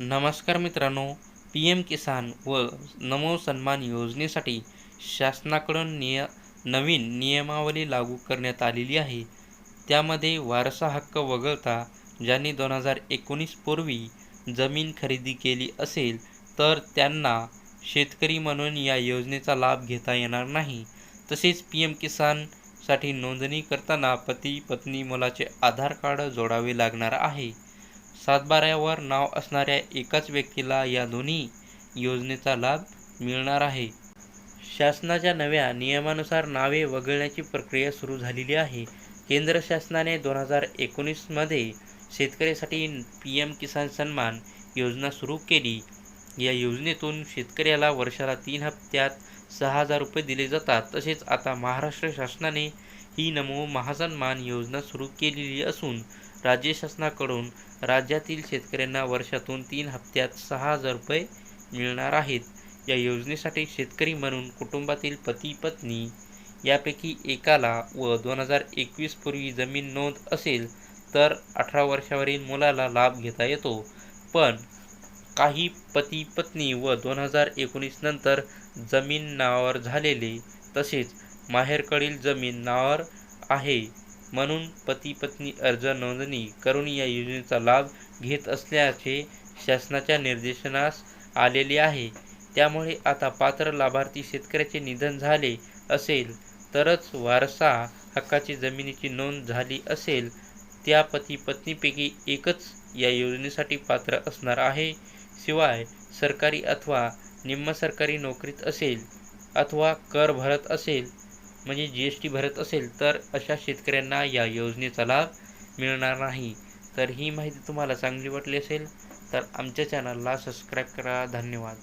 नमस्कार मित्रांनो P M किसान व नमो सन्मान योजनेसाठी शासनाकडून निय नवीन नियमावली लागू करण्यात आलेली आहे. त्यामध्ये वारसा हक्क वगळता ज्यांनी दोन हजार एकोणीस पूर्वी जमीन खरेदी केली असेल तर त्यांना शेतकरी म्हणून या योजनेचा लाभ घेता येणार नाही. तसेच पी एम किसानसाठी नोंदणी करताना पती पत्नी मुलाचे आधार कार्ड जोडावे लागणार आहे. सातबाऱ्यावर नाव असणाऱ्या एकाच व्यक्तीला या दोन्ही योजनेचा लाभ मिळणार आहे. शासनाच्या नव्या नियमानुसार नावे वगळण्याची प्रक्रिया सुरू झालेली आहे. केंद्र शासनाने दोन हजार एकोणीसमध्ये शेतकऱ्यासाठी पी एम किसान सन्मान योजना सुरू केली. या योजनेतून शेतकऱ्याला वर्षाला तीन हप्त्यात सहा हजार रुपये दिले जातात. तसेच आता महाराष्ट्र शासनाने ही नमो महासन्मान योजना सुरू केलेली असून राज्य शासनाकडून राज्यातील शेतकऱ्यांना वर्षातून तीन हप्त्यात सहा हजार रुपये मिळणार आहेत. या योजनेसाठी शेतकरी म्हणून कुटुंबातील पती पत्नी यापैकी एकाला व दोन हजार एकवीस पूर्वी जमीन नोंद असेल तर अठरा वर्षावरील मुलाला लाभ घेता येतो. पण काही पती पत्नी व दोन हजार एकोणीस नंतर जमीन नावावर झालेले तसेच माहेरकडील जमीन नावावर आहे. म्हणून पती पत्नी अर्ज नोंदणी करून या योजनेचा लाभ घेत असल्याचे शासनाच्या निर्देशनास आलेले आहे. त्यामुळे आता पात्र लाभार्थी शेतकऱ्याचे निधन झाले असेल तरच वारसा हक्काची जमिनीची नोंद झाली असेल त्या पती पत्नीपैकी एकच या योजनेसाठी पात्र असणार आहे. शिवाय सरकारी अथवा निम्न सरकारी नोकरीत असेल अथवा कर भरत असेल म्हणजे जी एस टी भरत असेल तर अशा शेतकऱ्यांना या योजनेचा लाभ मिळणार नाही. तर ही माहिती तुम्हाला चांगली वाटली असेल तर आमच्या चॅनलला सबस्क्राईब करा. धन्यवाद.